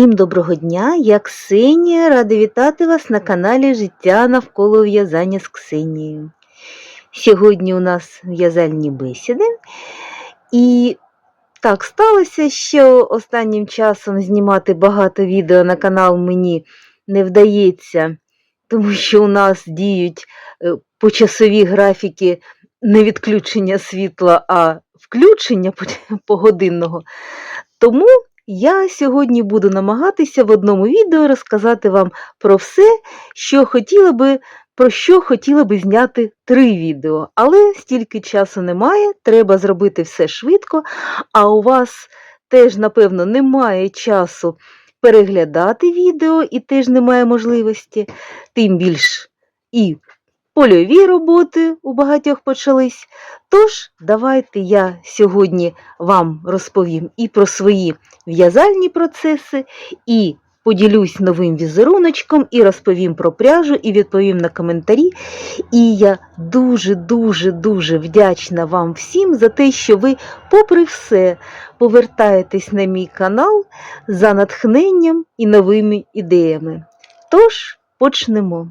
Всім доброго дня! Я Ксенія, рада вітати вас на каналі Життя навколо в'язання з Ксенією. Сьогодні у нас в'язальні бесіди. І так сталося, що останнім часом знімати багато відео на канал мені не вдається, тому що у нас діють е, почасові графіки не відключення світла, а включення погодинного. Тому я сьогодні буду намагатися в одному відео розказати вам про все, що хотіла би, про що хотіла би зняти три відео. Але стільки часу немає, треба зробити все швидко, а у вас теж, напевно, немає часу переглядати відео і теж немає можливості, тим більш і польові роботи у багатьох почались. Тож, давайте я сьогодні вам розповім і про свої в'язальні процеси, і поділюсь новим візеруночком, і розповім про пряжу, і відповім на коментарі. І я дуже-дуже дуже вдячна вам всім за те, що ви, попри все, повертаєтесь на мій канал за натхненням і новими ідеями. Тож, почнемо.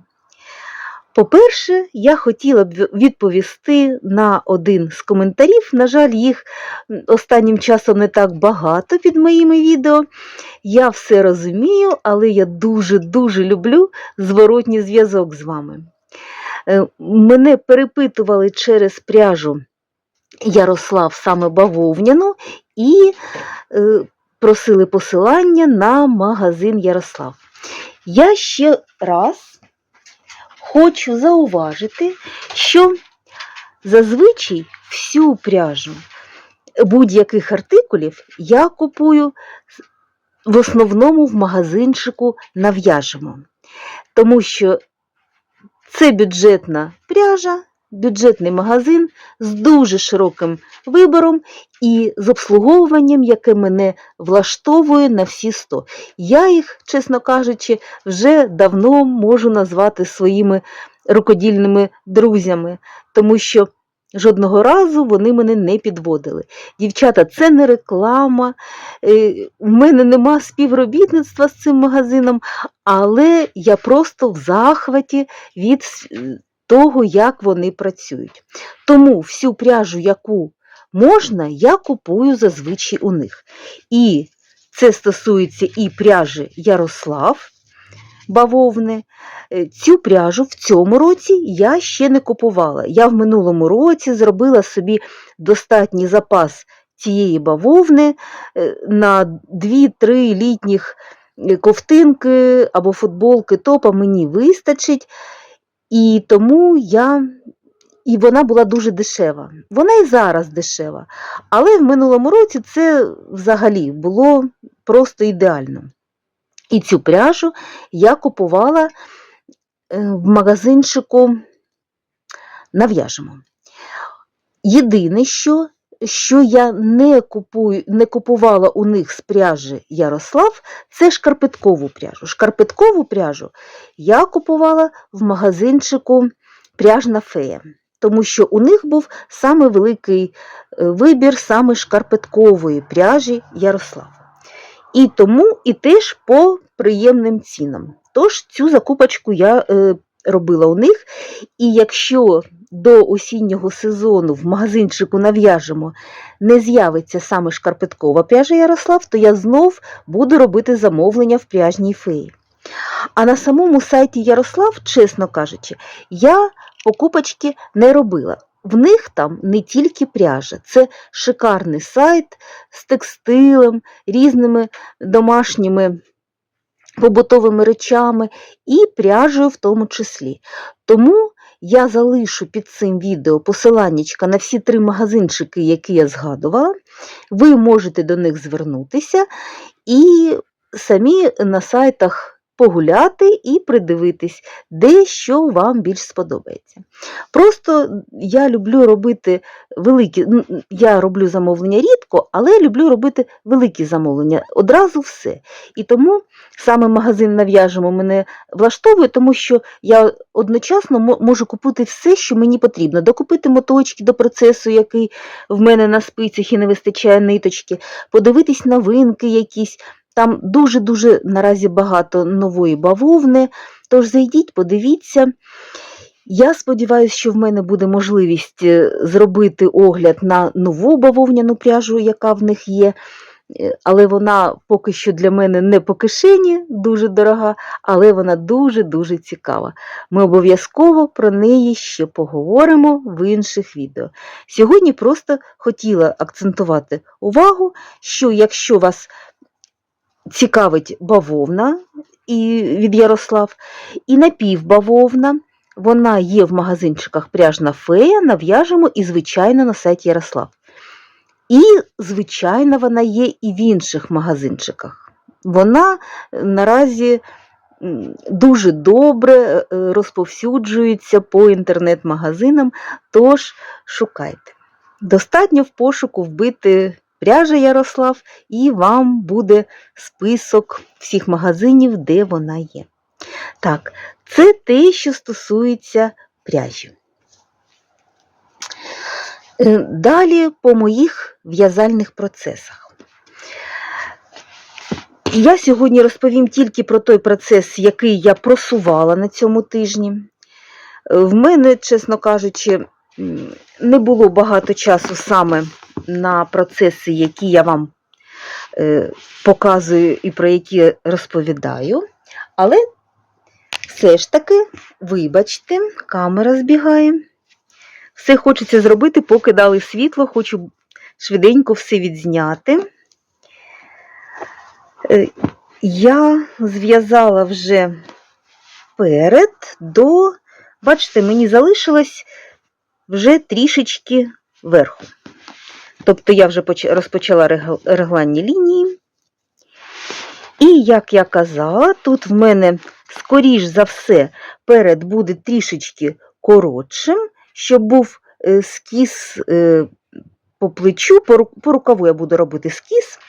По-перше, я хотіла б відповісти на один з коментарів. На жаль, їх останнім часом не так багато під моїми відео. Я все розумію, але я дуже-дуже люблю зворотній зв'язок з вами. Е, Мене перепитували через пряжу Ярослав саме бавовняну і е, просили посилання на магазин Ярослав. Я ще раз хочу зауважити, що зазвичай всю пряжу будь-яких артикулів я купую в основному в магазинчику нав'яжемо. Тому що це бюджетна пряжа, бюджетний магазин з дуже широким вибором і з обслуговуванням, яке мене влаштовує на всі 100. Я їх, чесно кажучи, вже давно можу назвати своїми рукодільними друзями, тому що жодного разу вони мене не підводили. Дівчата, це не реклама, е, в мене нема співробітництва з цим магазином, але я просто в захваті від того, як вони працюють. Тому всю пряжу, яку можна, я купую зазвичай у них. І це стосується і пряжі Ярослав бавовни. Е, Цю пряжу в цьому році я ще не купувала. Я в минулому році зробила собі достатній запас цієї бавовни е, на 2-3 літніх е, ковтинки або футболки топа мені вистачить. І тому я. І вона була дуже дешева. Вона і зараз дешева. Але в минулому році це взагалі було просто ідеально. І цю пряжу я купувала е, в магазинчику нав'яжемо. Єдине, що, що я не, купую, не купувала у них з пряжі Ярослав, це шкарпеткову пряжу. Шкарпеткову пряжу я купувала в магазинчику пряжна фея, тому що у них був саме великий е, вибір саме шкарпеткової пряжі Ярослав. І тому і теж по приємним цінам. Тож цю закупочку я е, робила у них. І якщо до осіннього сезону в магазинчику нав'яжемо не з'явиться саме шкарпеткова пряжа Ярослав, то я знов буду робити замовлення в пряжній феї. А на самому сайті Ярослав, чесно кажучи, я покупочки не робила. В них там не тільки пряжа, це шикарний сайт з текстилем, різними домашніми побутовими речами і пряжею в тому числі. Тому я залишу під цим відео посиланнячка на всі три магазинчики, які я згадувала. Ви можете до них звернутися і самі на сайтах погуляти і придивитись, де що вам більш сподобається. Просто я люблю робити великі, я роблю замовлення рідко, але люблю робити великі замовлення, одразу все. І тому саме магазин нав'яжемо мене влаштовує, тому що я одночасно можу купити все, що мені потрібно. Докупити моточки до процесу, який в мене на спицях і не вистачає ниточки, подивитись новинки якісь. Там дуже-дуже наразі багато нової бавовни. Тож зайдіть, подивіться. Я сподіваюся, що в мене буде можливість е, зробити огляд на нову бавовняну пряжу, яка в них є. Е, Але вона поки що для мене не по кишені, дуже дорога, але вона дуже-дуже цікава. Ми обов'язково про неї ще поговоримо в інших відео. Сьогодні просто хотіла акцентувати увагу, що якщо вас цікавить бавовна і від Ярослав, і напівбавовна, вона є в магазинчиках пряжна фея, нав'яжемо і, звичайно, на сайті Ярослав. І, звичайно, вона є і в інших магазинчиках. Вона е, наразі дуже добре е, розповсюджується по інтернет-магазинам, тож шукайте. Достатньо в пошуку вбити пряжа Ярослав, і вам буде список всіх магазинів, де вона є. Так, це те, що стосується пряжі. Е, Далі по моїх в'язальних процесах. Я сьогодні розповім тільки про той процес, який я просувала на цьому тижні. Е, В мене, чесно кажучи, не було багато часу саме на процеси, які я вам е, показую і про які розповідаю. Але все ж таки, вибачте, камера збігає. Все хочеться зробити, поки дали світло, хочу швиденько все відзняти. Е, Я зв'язала вже перед до, бачите, мені залишилось вже трішечки верху. Тобто я вже розпочала регл- регланні лінії. І, як я казала, тут в мене, скоріш за все, перед буде трішечки коротшим, щоб був е, скіс е, по плечу, по рукаву я буду робити скіс,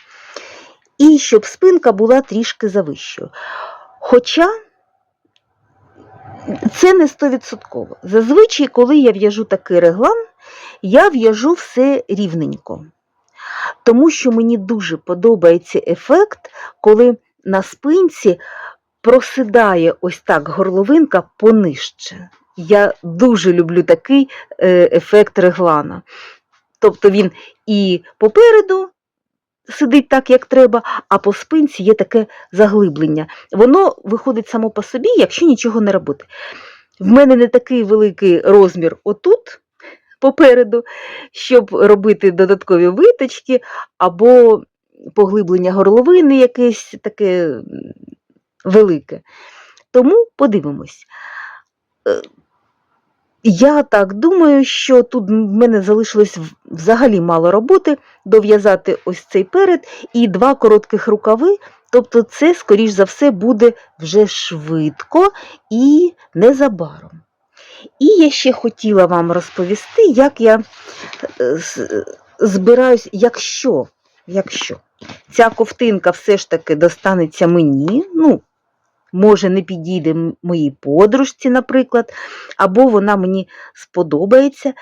і щоб спинка була трішки завищою. Хоча це не 100%. Зазвичай, коли я в'яжу такий реглан, я в'яжу все рівненько. Тому що мені дуже подобається ефект, коли на спинці просидає ось так горловинка понижче. Я дуже люблю такий е, ефект реглана. Тобто він і попереду сидить так, як треба, а по спинці є таке заглиблення. Воно виходить само по собі, якщо нічого не робити. В мене не такий великий розмір отут попереду, щоб робити додаткові виточки або поглиблення горловини якесь таке велике. Тому подивимось. Я так думаю, що тут в мене залишилось взагалі мало роботи дов'язати ось цей перед і два коротких рукави. Тобто це, скоріш за все, буде вже швидко і незабаром. І я ще хотіла вам розповісти, як я е, збираюсь, якщо, якщо ця ковтинка все ж таки достанеться мені, ну, може, не підійде моїй подружці, наприклад, або вона мені сподобається.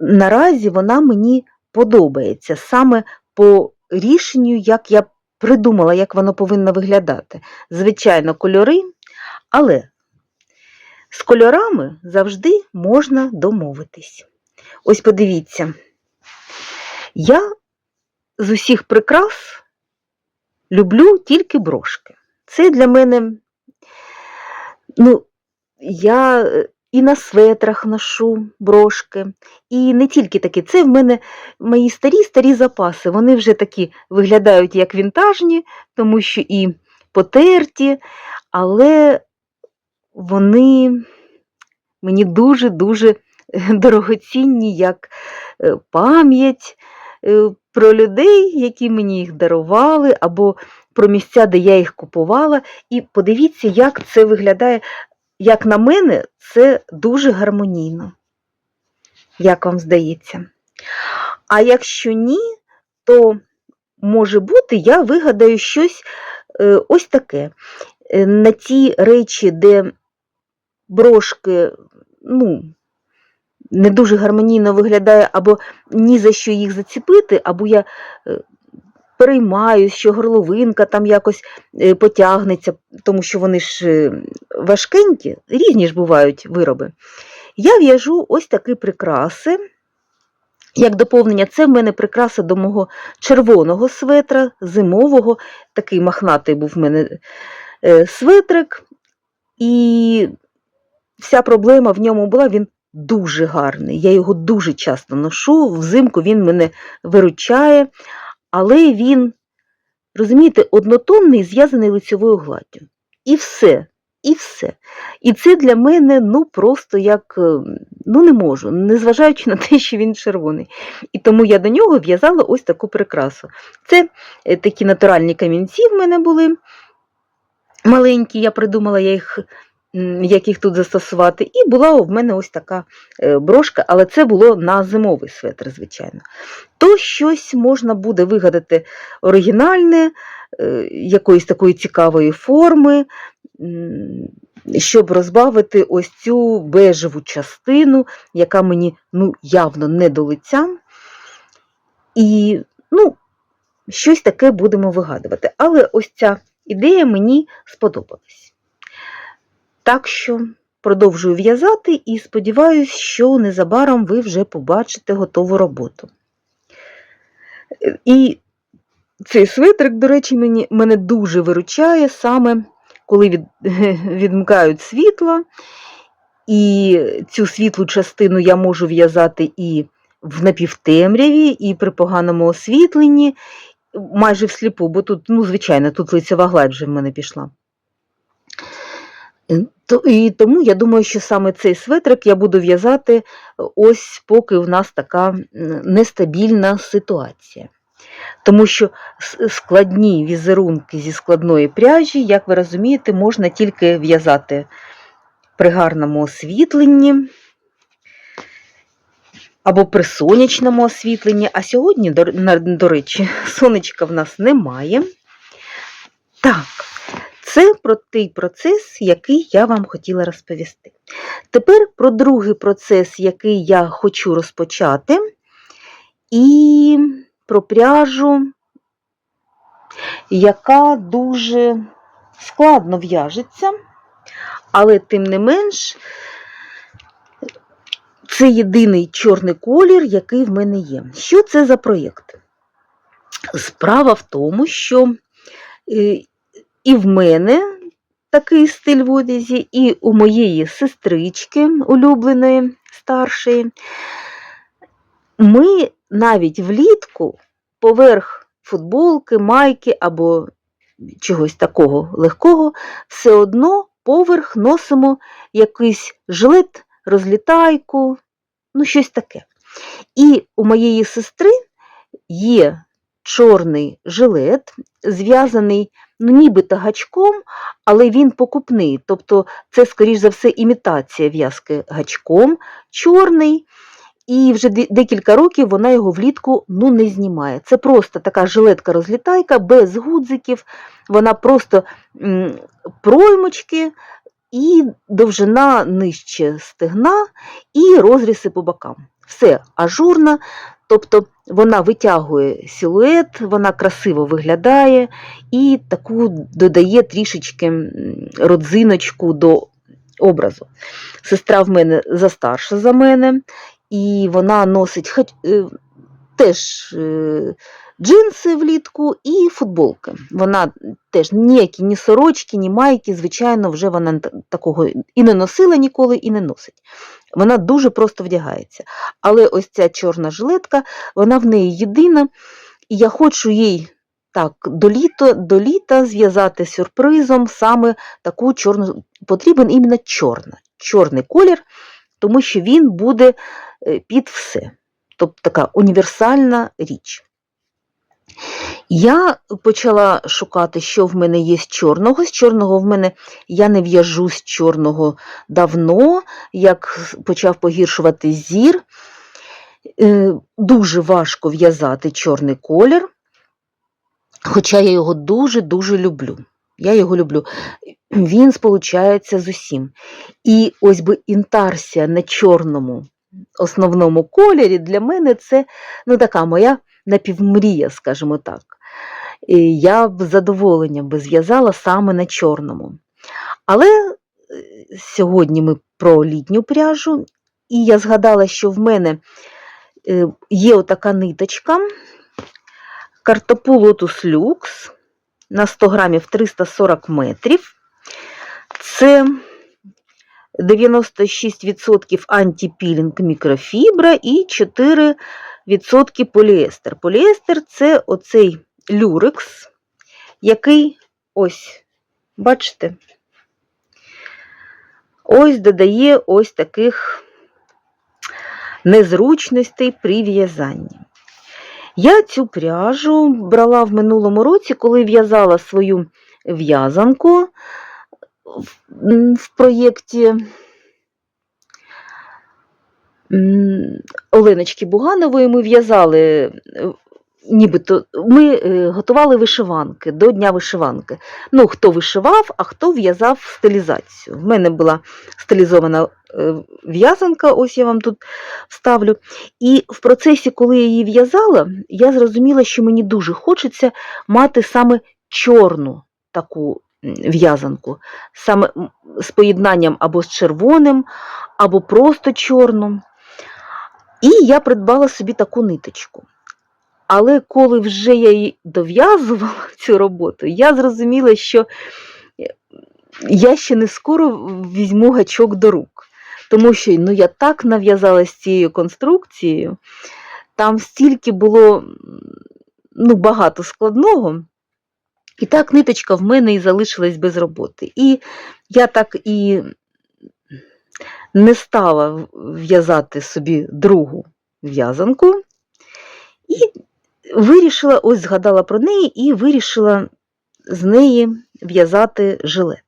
Наразі вона мені подобається саме по рішенню, як я придумала, як воно повинно виглядати. Звичайно, кольори, але з кольорами завжди можна домовитись. Ось подивіться, я з усіх прикрас люблю тільки брошки. Це для мене, ну, я е, і на светрах ношу брошки, і не тільки такі. Це в мене мої старі-старі запаси. Вони вже такі виглядають як вінтажні, тому що і потерті, але вони мені дуже-дуже дорогоцінні як е, пам'ять е, про людей, які мені їх дарували, або про місця, де я їх купувала. І подивіться, як це виглядає. Як на мене, це дуже гармонійно. Як вам здається? А якщо ні, то може бути, я вигадаю щось е, ось таке. Е, На ті речі, де брошки, ну, не дуже гармонійно виглядає, або ні за що їх заціпити, або я е, переймаюсь, що горловинка там якось е, потягнеться, тому що вони ж е, важкенькі, різні ж бувають вироби. Я в'яжу ось такі прикраси. Як доповнення, це в мене прикраса до мого червоного светра, зимового, такий махнатий був в мене светрик, і вся проблема в ньому була, він дуже гарний. Я його дуже часто ношу, взимку він мене виручає, але він, розумієте, однотонний, зв'язаний лицьовою гладдю. І все. І все. І це для мене ну просто як е, ну не можу, незважаючи на те, що він червоний. І тому я до нього в'язала ось таку прикрасу. Це е, такі натуральні камінці в мене були маленькі, я придумала я їх, м, як їх тут застосувати. І була в мене ось така е, брошка, але це було на зимовий светр, звичайно. То щось можна буде вигадати оригінальне, е, якоїсь такої цікавої форми, щоб розбавити ось цю бежеву частину, яка мені ну, явно не до лиця. І ну, щось таке будемо вигадувати. Але ось ця ідея мені сподобалась. Так що продовжую в'язати і сподіваюся, що незабаром ви вже побачите готову роботу. І цей свитрик, до речі, мені, мене дуже виручає саме коли від, відмикають світло, і цю світлу частину я можу в'язати і в напівтемряві, і при поганому освітленні, майже всліпу, бо тут, ну, звичайно, тут лицева гладь вже в мене пішла. Е, І тому я думаю, що саме цей светрик я буду в'язати ось поки в нас така нестабільна ситуація. Тому що складні візерунки зі складної пряжі, як ви розумієте, можна тільки в'язати при гарному освітленні або при сонячному освітленні. А сьогодні, до речі, сонечка в нас немає. Так, це про той процес, який я вам хотіла розповісти. Тепер про другий процес, який я хочу розпочати, і про пряжу, яка дуже складно в'яжеться, але тим не менш, це єдиний чорний колір, який в мене є. Що це за проєкт? Справа в тому, що е, і в мене такий стиль в одязі, і у моєї сестрички улюбленої, старшої. Ми навіть влітку поверх футболки, майки або чогось такого легкого, все одно поверх носимо якийсь жилет, розлітайку, ну щось таке. І у моєї сестри є чорний жилет, зв'язаний ну, нібито гачком, але він покупний. Тобто це, скоріш за все, імітація в'язки гачком, чорний. І вже декілька років вона його влітку ну, не знімає. Це просто така жилетка-розлітайка без гудзиків, вона просто проймочки і довжина нижче стегна, і розріси по бокам. Все ажурно, тобто вона витягує силует, вона красиво виглядає і таку додає трішечки родзиночку до образу. Сестра в мене застарша за мене, і вона носить хоч, е, теж е, джинси влітку і футболки. Вона теж ніякі ні сорочки, ні майки, звичайно, вже вона такого і не носила ніколи, і не носить. Вона дуже просто вдягається. Але ось ця чорна жилетка, вона в неї єдина, і я хочу їй так до літа, до літа зв'язати сюрпризом саме таку чорну, потрібен іменно чорна, чорний колір, тому що він буде е, під все. Тобто така універсальна річ. Я почала шукати, що в мене є з чорного. З чорного в мене я не в'яжу з чорного давно, як почав погіршувати зір. Е, Дуже важко в'язати чорний колір, хоча я його дуже-дуже люблю. Я його люблю. Він сполучається з усім. І ось би інтарсія на чорному основному кольорі для мене це ну, така моя напівмрія, скажімо так. І я б задоволенням би зв'язала саме на чорному. Але е, сьогодні ми про літню пряжу, і я згадала, що в мене е, є отака ниточка картопу Lotus Lux на 100 грамів 340 метрів. Це 96% антипілінг мікрофібра і 4% поліестер. Поліестер це оцей люрекс, який ось, бачите, ось додає ось таких незручностей при в'язанні. Я цю пряжу брала в минулому році, коли в'язала свою в'язанку в- проєкті Оленочки Буганової. Ми в'язали, е, нібито ми е, готували вишиванки до Дня вишиванки. Ну, хто вишивав, а хто в'язав стилізацію. В мене була стилізована е, в'язанка, ось я вам тут вставлю. І в процесі, коли я її в'язала, я зрозуміла, що мені дуже хочеться мати саме чорну таку в'язанку, саме з поєднанням або з червоним, або просто чорним. І я придбала собі таку ниточку. Але коли вже я її дов'язувала цю роботу, я зрозуміла, що е, я ще не скоро візьму гачок до рук. Тому що ну, я так нав'язалась цією конструкцією, там стільки було ну, багато складного, і так ниточка в мене і залишилась без роботи. І я так і не стала в'язати собі другу в'язанку. І вирішила, ось згадала про неї і вирішила з неї в'язати жилет.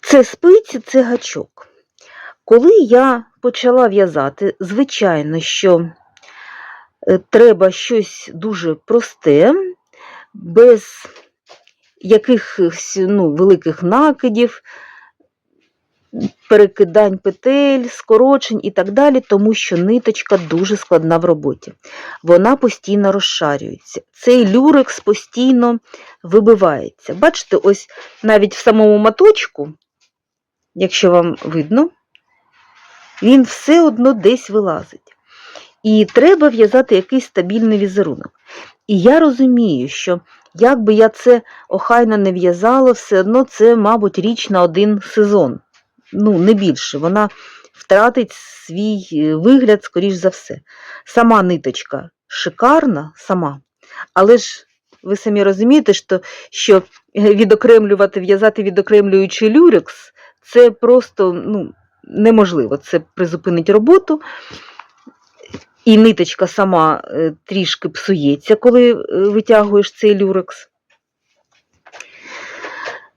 Це спиці, це гачок. Коли я почала в'язати, звичайно, що е, треба щось дуже просте, без якихось ну, великих накидів, перекидань петель, скорочень і так далі, тому що ниточка дуже складна в роботі. Вона постійно розшарюється. Цей люрекс постійно вибивається. Бачите, ось навіть в самому маточку, якщо вам видно, він все одно десь вилазить. І треба в'язати якийсь стабільний візерунок. І я розумію, що як би я це охайно не в'язала, все одно це, мабуть, річ на один сезон. Ну, не більше. Вона втратить свій е, вигляд, скоріш за все. Сама ниточка шикарна, сама. Але ж ви самі розумієте, що, що відокремлювати, в'язати відокремлюючий люрекс, це просто ну, неможливо. Це призупинить роботу. І ниточка сама е, трішки псується, коли е, витягуєш цей люрекс.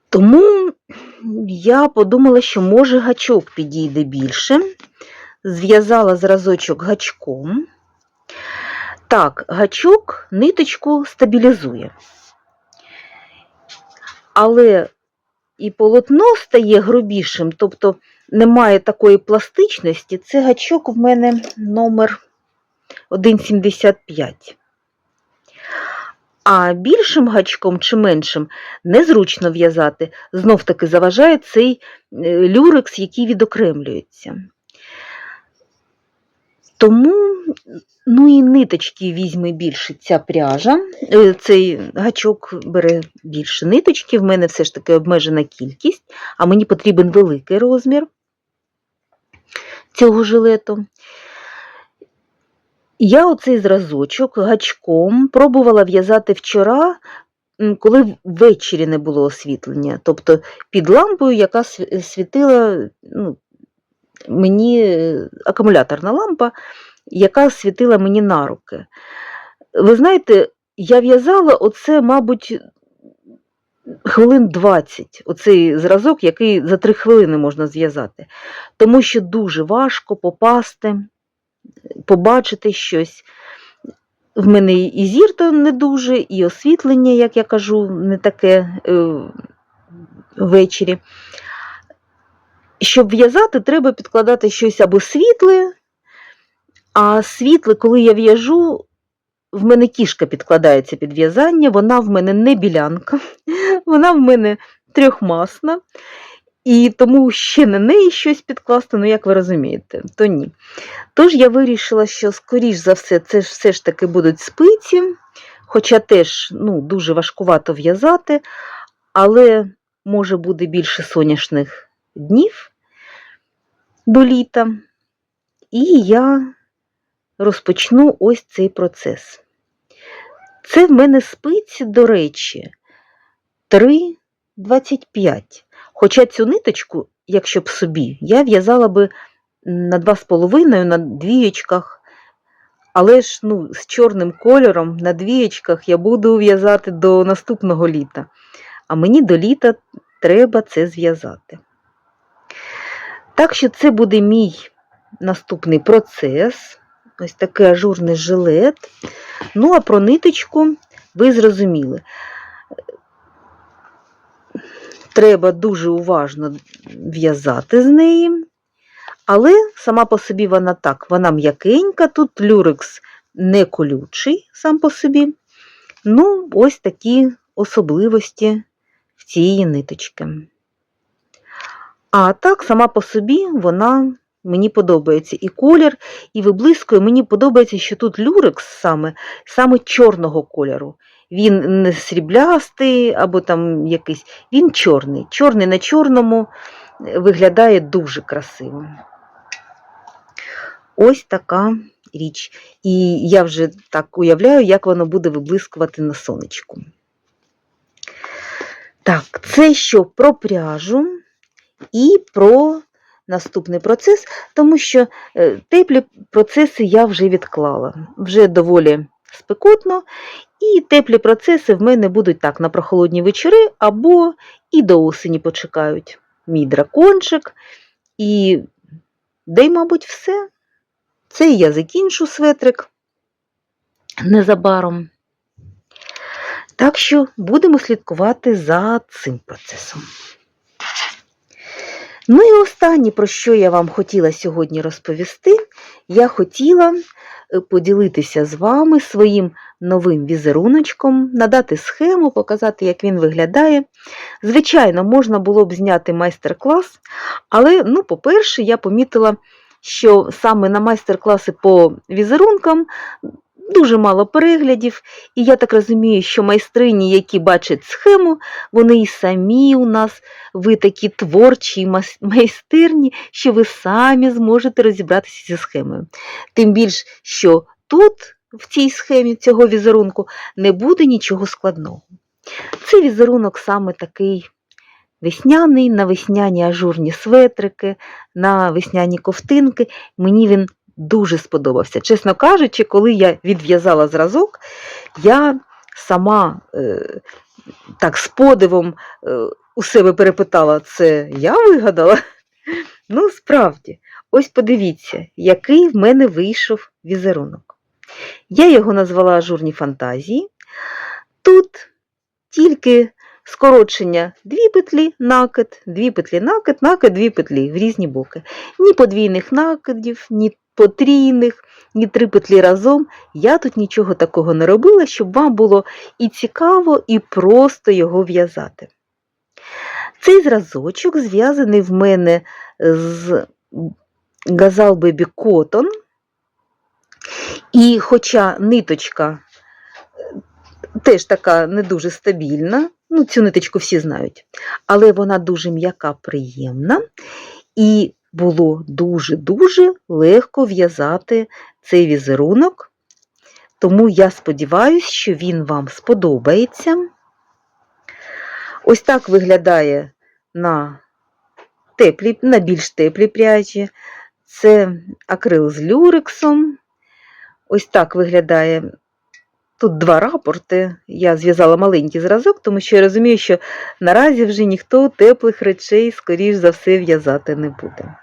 Тому я подумала, що може гачок підійде більше. Зв'язала зразочок гачком. Так, гачок ниточку стабілізує. Але і полотно стає грубішим, тобто немає такої пластичності. Це гачок в мене номер 1,75. А більшим гачком чи меншим незручно в'язати. Знов таки заважає цей е, люрекс, який відокремлюється. Тому, ну і ниточки візьме більше ця пряжа. Е, Цей гачок бере більше ниточки, в мене все ж таки обмежена кількість, а мені потрібен великий розмір цього жилету. Я оцей зразочок гачком пробувала в'язати вчора, коли ввечері не було освітлення, тобто під лампою, яка світила ну, мені е, акумуляторна лампа, яка світила мені на руки. Ви знаєте, я в'язала оце, мабуть, хвилин 20, оцей зразок, який за 3 хвилини можна зв'язати, тому що дуже важко попасти побачити щось. В мене і зір то не дуже, і освітлення, як я кажу, не таке е, ввечері. Щоб в'язати, треба підкладати щось або світле, а світле, коли я в'яжу, в мене кішка підкладається під в'язання, вона в мене не білянка, вона в мене трьохмасна, і тому ще на неї щось підкласти, ну як ви розумієте, то ні. Тож я вирішила, що, скоріш за все, це ж все ж таки будуть спиці, хоча теж ну, дуже важкувато в'язати, але може буде більше сонячних днів до літа. І я розпочну ось цей процес. Це в мене спиці, до речі, 3,25. Хоча цю ниточку, якщо б собі, я в'язала би на 2,5 на двієчках, але ж ну, з чорним кольором на двієчках я буду в'язати до наступного літа. А мені до літа треба це зв'язати. Так що це буде мій наступний процес. Ось такий ажурний жилет. Ну, а про ниточку ви зрозуміли. Треба дуже уважно в'язати з неї, але сама по собі вона так, вона м'якенька, тут люрекс не колючий сам по собі. Ну, ось такі особливості в цієї ниточки. А так, сама по собі вона мені подобається і колір, і виблискує. Мені подобається, що тут люрекс саме, саме чорного кольору. Він не сріблястий або там якийсь, він чорний. Чорний на чорному е, виглядає дуже красиво. Ось така річ. І я вже так уявляю, як воно буде виблискувати на сонечку. Так, це що про пряжу і про наступний процес, тому що е, теплі процеси я вже відклала. Вже доволі спекотно, і теплі процеси в мене будуть так на прохолодні вечори або і до осені почекають. Мій дракончик. І де мабуть, все. Це я закінчу светрик незабаром. Так що будемо слідкувати за цим процесом. Ну і останнє, про що я вам хотіла сьогодні розповісти, я хотіла е, поділитися з вами своїм новим візеруночком, надати схему, показати, як він виглядає. Звичайно, можна було б зняти майстер-клас, але, ну, по-перше, я помітила, що саме на майстер-класи по візерункам дуже мало переглядів, і я так розумію, що майстрині, які бачать схему, вони і самі у нас, ви такі творчі майстерні, що ви самі зможете розібратися зі схемою. Тим більш, що тут, в цій схемі цього візерунку, не буде нічого складного. Цей візерунок саме такий весняний, на весняні ажурні светрики, на весняні ковтинки. Мені він дуже сподобався. Чесно кажучи, коли я відв'язала зразок, я сама е, так з подивом е, у себе перепитала, це я вигадала? Ну, справді, ось подивіться, який в мене вийшов візерунок. Я його назвала ажурні фантазії. Тут тільки скорочення дві петлі, накид, дві петлі, накид, накид, дві петлі в різні боки. Ні подвійних накидів, ні потрійних, ні три петлі разом. Я тут нічого такого не робила, щоб вам було і цікаво, і просто його в'язати. Цей зразочок зв'язаний в мене з Gazal Baby Cotton. І хоча ниточка е, теж така не дуже стабільна, ну, цю ниточку всі знають, але вона дуже м'яка, приємна, і було дуже-дуже легко в'язати цей візерунок, тому я сподіваюся, що він вам сподобається. Ось так виглядає на, теплі, на більш теплій пряжі. Це акрил з люрексом. Ось так виглядає. Тут два рапорти. Я зв'язала маленький зразок, тому що я розумію, що наразі вже ніхто теплих речей, скоріш за все, в'язати не буде.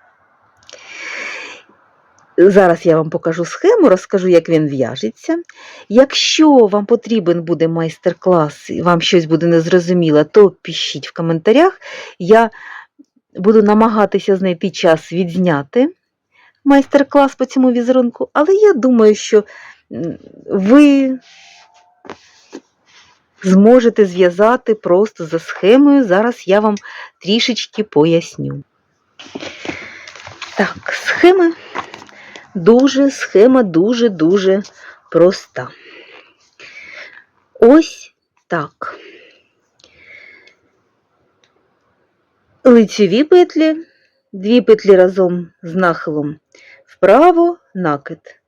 Зараз я вам покажу схему, розкажу, як він в'яжеться. Якщо вам потрібен буде майстер-клас і вам щось буде незрозуміло, то пишіть в коментарях. Я буду намагатися знайти час відзняти майстер-клас по цьому візерунку, але я думаю, що ви зможете зв'язати просто за схемою. Зараз я вам трішечки поясню. Так, схема дуже, схема дуже-дуже проста. Ось так. Лицеві петлі, дві петлі разом з нахилом вправо, накид,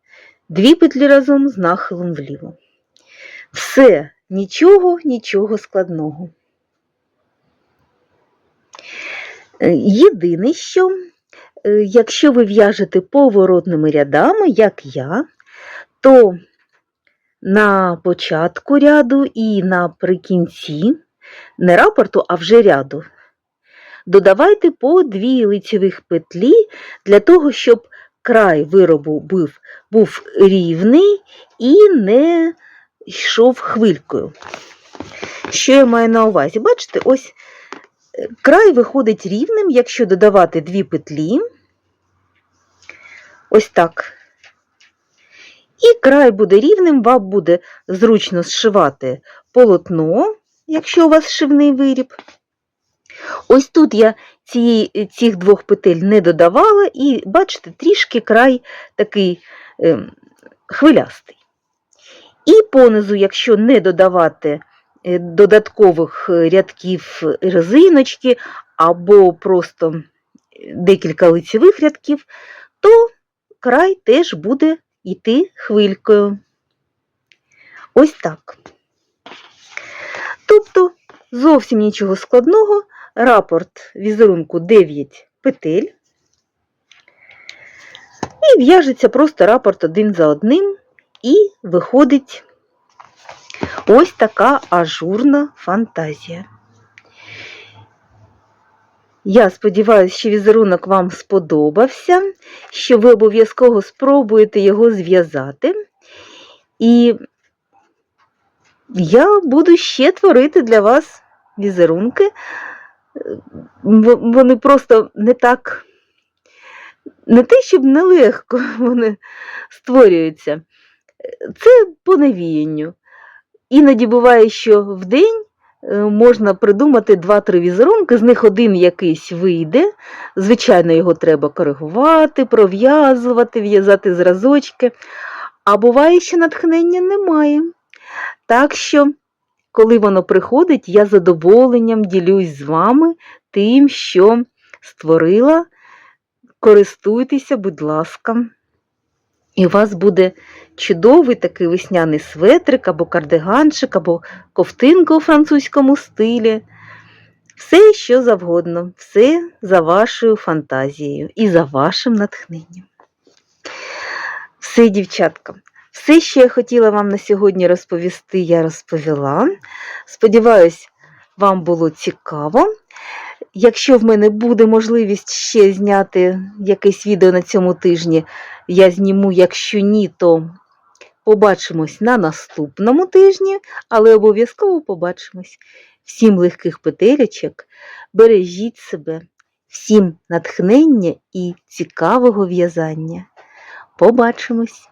дві петлі разом з нахилом вліво. Все, нічого, нічого складного. Е, Єдине, що якщо ви в'яжете поворотними рядами, як я, то на початку ряду і наприкінці, не рапорту, а вже ряду, додавайте по дві лицевих петлі для того, щоб край виробу був, був рівний і не йшов хвилькою. Що я маю на увазі? Бачите, ось е, край виходить рівним, якщо додавати дві петлі. Ось так. І край буде рівним, вам буде зручно зшивати полотно, якщо у вас шивний виріб. Ось тут я цієї, цих двох петель не додавала, і бачите, трішки край такий е, хвилястий. І понизу, якщо не додавати додаткових е, рядків резиночки або просто декілька лицевих рядків, то край теж буде йти хвилькою. Ось так. Тобто зовсім нічого складного, рапорт візерунку 9 петель. І в'яжеться просто рапорт один за одним, і виходить ось така ажурна фантазія. Я сподіваюся, що візерунок вам сподобався, що ви обов'язково спробуєте його зв'язати. І я буду ще творити для вас візерунки. Вони просто не так, не те, щоб нелегко вони створюються. Це по навіянню. Іноді буває, що в день е, можна придумати 2-3 візерунки, з них один якийсь вийде. Звичайно, його треба коригувати, пров'язувати, в'язати зразочки. А буває, що натхнення немає. Так що, коли воно приходить, я задоволенням ділюсь з вами тим, що створила. Користуйтеся, будь ласка. І у вас буде чудовий такий весняний светрик, або кардиганчик, або ковтинка у французькому стилі. Все, що завгодно, все за вашою фантазією і за вашим натхненням. Все, дівчатка, все, що я хотіла вам на сьогодні розповісти, я розповіла. Сподіваюсь, вам було цікаво. Якщо в мене буде можливість ще зняти якесь відео на цьому тижні, я зніму, якщо ні, то побачимось на наступному тижні, але обов'язково побачимось. Всім легких петелечок, бережіть себе, всім натхнення і цікавого в'язання. Побачимось!